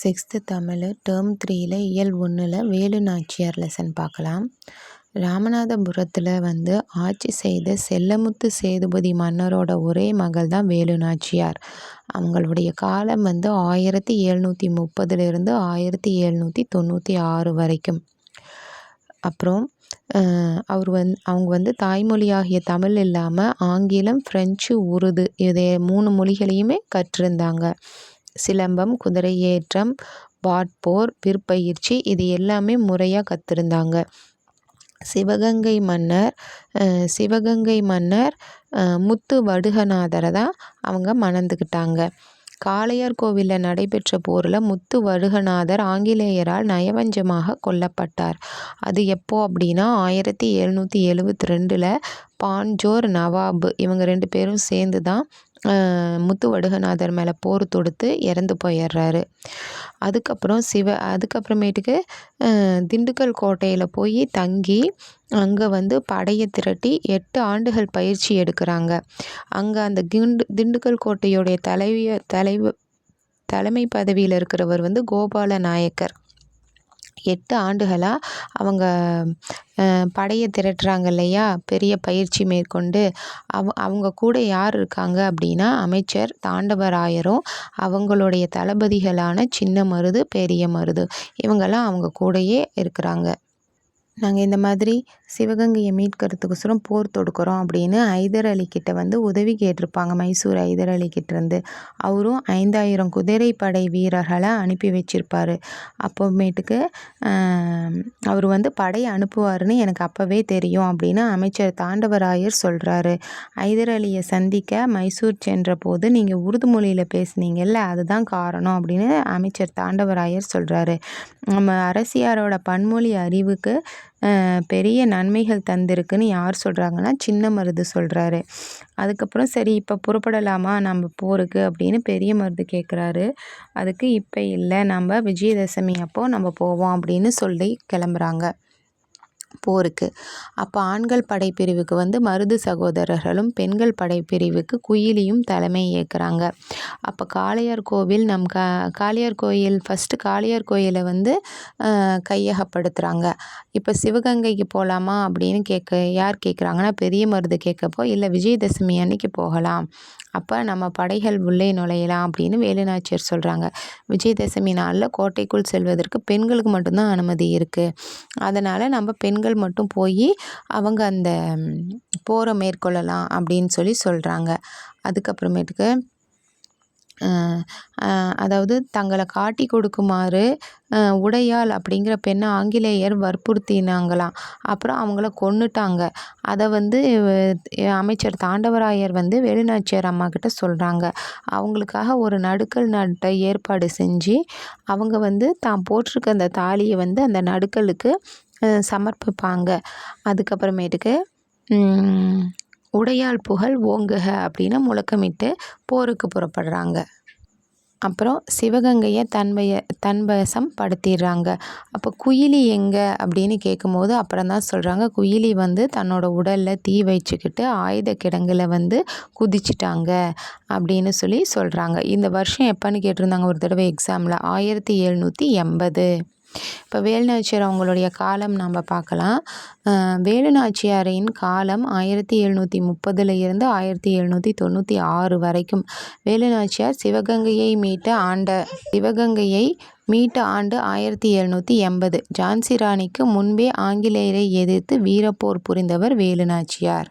Sixth Tamil term த்ரீயில் இயல் ஒன்றில் வேலு நாச்சியார் லெசன் பார்க்கலாம். ராமநாதபுரத்தில் வந்து ஆட்சி செய்த செல்லமுத்து சேதுபதி மன்னரோட ஒரே மகள் தான் வேலு நாச்சியார் அவங்களுடைய காலம் வந்து ஆயிரத்தி எழுநூற்றி முப்பதுலேருந்து ஆயிரத்தி எழுநூற்றி தொண்ணூற்றி ஆறு வரைக்கும். அப்புறம் அவர் வந் அவங்க வந்து தாய்மொழியாகிய தமிழ் இல்லாமல் ஆங்கிலம் ஃப்ரெஞ்சு உருது இதை மூணு மொழிகளையுமே கற்றிருந்தாங்க. சிலம்பம் குதிரை ஏற்றம் வாட்போர் விற்பயிற்சி இது எல்லாமே முறையாக கற்றுருந்தாங்க சிவகங்கை மன்னர் சிவகங்கை மன்னர் முத்து வடுகநாதரை தான் அவங்க மணந்துக்கிட்டாங்க. காளையார் கோவிலில் நடைபெற்ற போரில் முத்து வடுகநாதர் ஆங்கிலேயரால் நயவஞ்சமாக கொல்லப்பட்டார். அது எப்போ அப்படின்னா ஆயிரத்தி எழுநூற்றி எழுபத்தி ரெண்டில் பான்ஜோர் நவாபு இவங்க ரெண்டு பேரும் சேர்ந்து தான் முத்து வடுகநாதர் மேலே போர் தொடுத்து இறந்து போயிடுறாரு அதுக்கப்புறம் சிவ அதுக்கப்புறமேட்டுக்கு திண்டுக்கல் கோட்டையில் போய் தங்கி அங்கே வந்து படையை திரட்டி எட்டு ஆண்டுகள் பயிற்சி எடுக்கிறாங்க. அங்கே அந்த கிண்டு திண்டுக்கல் கோட்டையுடைய தலைவிய தலைவ தலைமை பதவியில் இருக்கிறவர் வந்து கோபால நாயக்கர் எட்டு ஆண்டுகளாக அவங்க படையை திரட்டுறாங்க இல்லையா? பெரிய பயிற்சி மேற்கொண்டு அவ அவங்க கூட யார் இருக்காங்க அப்படின்னா அமைச்சர் தாண்டவராயரும் அவங்களுடைய தளபதிகளான சின்ன மருது பெரிய மருது இவங்கெல்லாம் அவங்க கூடயே இருக்கிறாங்க. நாங்கள் இந்த மாதிரி சிவகங்கையை மீட்கிறதுக்கோசரம் போர் தொடுக்கிறோம் அப்படின்னு ஐதர் அலி கிட்ட வந்து உதவி கேட்டிருப்பாங்க. மைசூர் ஐதர் அலி கிட்டேருந்து. அவரும் ஐந்தாயிரம் குதிரைப்படை வீரர்களை அனுப்பி வச்சிருப்பார். அப்போமேட்டுக்கு அவர் வந்து படை அனுப்புவார்னு எனக்கு அப்போவே தெரியும் அப்படின்னு அமைச்சர் தாண்டவராயர் சொல்கிறாரு ஐதர் அலியை சந்திக்க மைசூர் சென்ற போது நீங்கள் உருது மொழியில் பேசுனீங்கல்ல அதுதான் காரணம் அப்படின்னு அமைச்சர் தாண்டவராயர் சொல்கிறாரு நம்ம அரசியாரோட பன்மொழி அறிவுக்கு பெரிய நன்மைகள் தந்திருக்குன்னு யார் சொல்கிறாங்கன்னா சின்ன மருது சொல்கிறாரு அதுக்கப்புறம் சரி இப்போ புறப்படலாமா? நம்ம போருக்கு அப்படின்னு பெரிய மருது கேட்குறாரு அதுக்கு இப்போ இல்லை நம்ம விஜயதசமி அப்போது நம்ம போவோம் அப்படின்னு சொல்லி கிளம்புறாங்க. போருக்கு. அப்போ ஆண்கள் படைப்பிரிவுக்கு வந்து மருது சகோதரர்களும் பெண்கள் படைப்பிரிவுக்கு குயிலியும் தலைமை ஏற்கிறாங்க. அப்போ காளையார் கோவில் நம் கா காளையார் கோயில் ஃபஸ்ட்டு காளையார் கோயிலை வந்து கையகப்படுத்துகிறாங்க இப்போ சிவகங்கைக்கு போகலாமா அப்படின்னு கேட்க யார் கேட்குறாங்கன்னா பெரிய மருது கேட்கப்போ இல்லை விஜயதசமி அன்னைக்கு போகலாம். அப்போ நம்ம படைகள் உள்ளே நுழையலாம் அப்படின்னு வேலுநாச்சியார் சொல்கிறாங்க விஜயதசமி நாளில் கோட்டைக்குள் செல்வதற்கு பெண்களுக்கு மட்டும்தான் அனுமதி இருக்குது அதனால் நம்ம பெண் பெண்கள் மட்டும் போய் அவங்க அந்த போரை மேற்கொள்ளலாம் அப்படின்னு சொல்லி சொல்கிறாங்க அதுக்கப்புறமேட்டுக்கு அதாவது தங்களை காட்டி கொடுக்குமாறு உடையாள் அப்படிங்கிற பெண்ணை ஆங்கிலேயர் வற்புறுத்தினாங்களாம். அப்புறம் அவங்கள கொண்டுட்டாங்க அதை வந்து அமைச்சர் தாண்டவராயர் வந்து வேலுநாச்சியார் அம்மாக்கிட்ட சொல்கிறாங்க அவங்களுக்காக ஒரு நடுக்கல் நட்டை ஏற்பாடு செஞ்சு அவங்க வந்து தான் போட்டிருக்க அந்த தாலியை வந்து அந்த நடுக்கலுக்கு சமர்ப்பிப்பாங்க. அதுக்கப்புறமேட்டுக்கு உடையாள் புகழ் ஓங்குக அப்படின்னு முழக்கமிட்டு போருக்கு புறப்படுறாங்க. அப்புறம் சிவகங்கையை தன்வய தன்வசம் படுத்திடுறாங்க அப்போ குயிலி எங்கே அப்படின்னு கேட்கும்போது அப்புறம் தான் சொல்கிறாங்க குயிலி வந்து தன்னோட உடலில் தீ வச்சுக்கிட்டு ஆயுத கிடங்கில் வந்து குதிச்சிட்டாங்க அப்படின்னு சொல்லி சொல்கிறாங்க இந்த வருஷம் எப்போன்னு கேட்டிருந்தாங்க ஒரு தடவை எக்ஸாமில் ஆயிரத்தி எழுநூற்றி எண்பது. இப்போ வேலுநாச்சியார் அவங்களுடைய காலம் நாம் பார்க்கலாம். வேலுநாச்சியாரின் காலம் ஆயிரத்தி எழுநூற்றி முப்பதில் இருந்து ஆயிரத்தி எழுநூற்றி தொண்ணூற்றி ஆறு வரைக்கும். வேலுநாச்சியார் சிவகங்கையை மீட்ட ஆண்ட சிவகங்கையை மீட்ட ஆண்டு ஆயிரத்தி எழுநூற்றி எண்பது. ஜான்சி ராணிக்கு முன்பே ஆங்கிலேயரை எதிர்த்து வீரப்போர் புரிந்தவர் வேலுநாச்சியார்